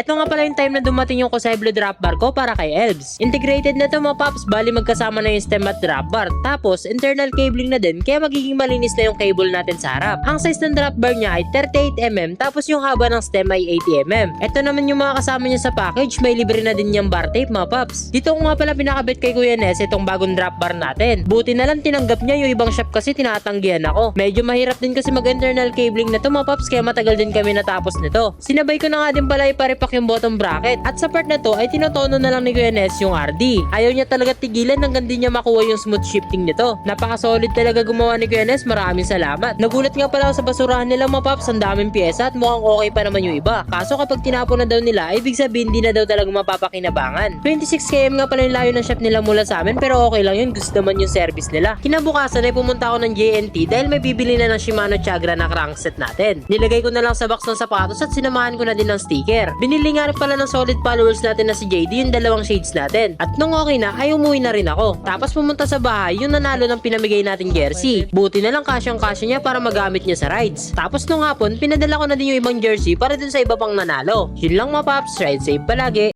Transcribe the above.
Ito nga pala yung time na dumating yung Kuseblo drop bar ko para kay Elves. Integrated na to mga paps, bali magkasama na yung stem at drop bar. Tapos, internal cabling na din, kaya magiging malinis na yung cable natin sa harap. Ang size ng drop bar niya ay 38mm, tapos yung haba ng stem ay 80mm. Ito naman yung mga kasama niya sa package, may libre na din yung bar tape mga paps. Dito ko nga pala pinakabit kay Kuya Nes itong bagong drop bar natin. Buti na lang tinanggap niya yung ibang shop kasi tinatanggihan ako. Medyo mahirap din kasi mag-internal cabling na to mga paps, kaya matagal din kami natapos nito. Sinabay ko na nga din pala iparepack yung bottom bracket. At sa part na to ay tinotono na lang ni Kuya Nes yung RD. Ayaw niya talaga tigilan hanggang di niya makuha yung smooth shifting nito. Napaka-solid talaga gumawa ni Kuya Nes, maraming salamat. Nagulat nga pala ako sa basurahan nila mga paps, ang daming pyesa at mukhang okay pa naman yung iba. Kaso kapag tinapon na daw nila, ibig sabihin di na daw talaga mapapakinabangan. 26 km nga pala yung layo ng shop nila mula sa amin pero okay lang yun, gusto naman yung service nila. Kinabukasan ay pumunta ako ng JNT dahil may bibili na ng Shimano Chagra na crankset natin. Nilagay ko na lang sa box ng sapatos at sinamahan ko na din ng sticker. Binili nga rin pala ng solid followers natin na si JD yung dalawang shades natin. At nung okay na, ay umuwi na rin ako. Tapos pumunta sa bahay yung nanalo ng pinamigay nating jersey. Buti na lang kasyang kasya niya para magamit niya sa rides. Tapos nung hapon, pinadala ko na din yung ibang jersey para dun sa iba pang nanalo. Yun lang mga paps, ride safe palagi.